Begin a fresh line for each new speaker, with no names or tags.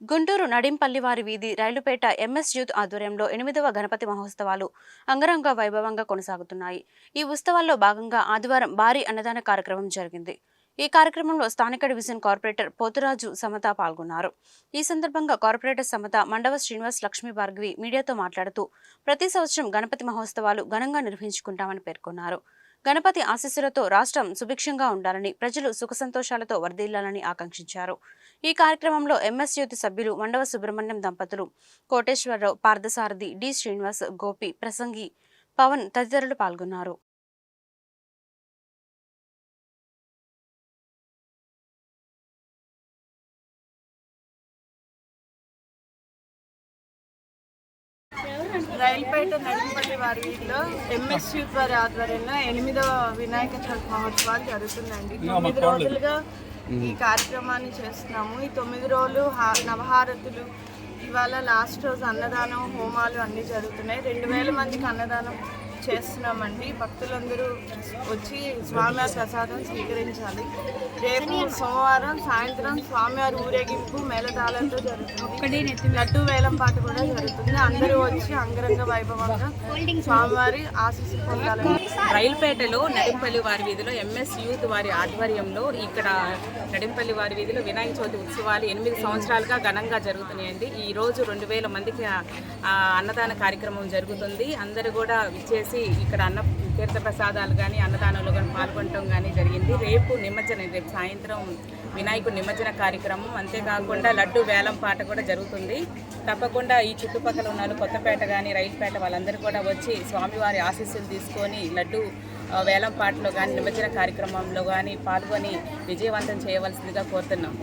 గుంటూరు నడింపల్లివారి వీధి Railpet MS youth ఆధ్వర్యంలో ఎనిమిదవ గణపతి మహోత్సవాలు అంగరంగ వైభవంగా కొనసాగుతున్నాయి. ఈ ఉత్సవాల్లో భాగంగా ఆదివారం భారీ అన్నదాన కార్యక్రమం జరిగింది. ఈ కార్యక్రమంలో స్థానిక డివిజన్ కార్పొరేటర్ పోతురాజు సమత పాల్గొన్నారు. ఈ సందర్భంగా కార్పొరేటర్ సమత మండవ శ్రీనివాస్ లక్ష్మీ భార్గవి మీడియాతో మాట్లాడుతూ ప్రతి సంవత్సరం గణపతి మహోత్సవాలు ఘనంగా నిర్వహించుకుంటామని పేర్కొన్నారు. గణపతి ఆశీస్సులతో రాష్ట్రం సుభిక్షంగా ఉండాలని ప్రజలు సుఖ సంతోషాలతో వర్ధిల్లాలని ఆకాంక్షించారు. ఈ కార్యక్రమంలో ఎంఎస్ యూతి సభ్యులు మండవ సుబ్రహ్మణ్యం దంపతులు కోటేశ్వరరావు పార్థసారథి డి శ్రీనివాస్ గోపి ప్రసంగి పవన్ తదితరులు పాల్గొన్నారు.
రైల్పేట నడింపల్లి వారి వీధిలో ఎంఎస్ యూత్ వారి ఆధ్వర్యంలో ఎనిమిదవ వినాయక చవితి మహోత్సవాలు జరుగుతుందండి. తొమ్మిది రోజులుగా ఈ కార్యక్రమాన్ని చేస్తున్నాము. ఈ తొమ్మిది రోజులు నవహారతులు ఇవాళ లాస్ట్ రోజు అన్నదానం హోమాలు అన్నీ జరుగుతున్నాయి. రెండు వేల మందికి అన్నదానం చేస్తున్నామండి. భక్తులందరూ వచ్చి స్వామివారి ప్రసాదం స్వీకరించాలి. రేపు సోమవారం సాయంత్రం స్వామివారి ఊరేగింపు మేళతాళంతో జరుగుతుంది. లడ్డు వేలం పాట కూడా జరుగుతుంది. అందరూ వచ్చి అంగరంగ వైభవంగా స్వామివారి ఆశీస్సు పొందాలని.
రైల్పేటలో నడింపల్లి వారి వీధిలో ఎంఎస్ యూత్ వారి ఆధ్వర్యంలో ఇక్కడ నడింపల్లి వారి వీధిలో వినాయక చవితి ఉత్సవాలు ఎనిమిది సంవత్సరాలుగా ఘనంగా జరుగుతున్నాయండి. ఈ రోజు రెండు వేల మందికి అన్నదాన కార్యక్రమం జరుగుతుంది. అందరూ కూడా విచ్చేసి ఇక్కడ అన్న తీర్థ ప్రసాదాలు కానీ అన్నదానంలో కానీ పాల్గొనడం కానీ జరిగింది. రేపు నిమజ్జనం రేపు సాయంత్రం వినాయకుడు నిమజ్జన కార్యక్రమం. అంతేకాకుండా లడ్డు వేలం పాట కూడా జరుగుతుంది. తప్పకుండా ఈ చుట్టుపక్కల ఉన్న వాళ్ళు కొత్తపేట కానీ రైల్పేట వాళ్ళందరూ కూడా వచ్చి స్వామివారి ఆశీస్సులు తీసుకొని లడ్డు వేలం పాటలో కానీ నిమజ్జన కార్యక్రమంలో కానీ పాల్గొని విజయవంతం చేయవలసిందిగా కోరుతున్నాం.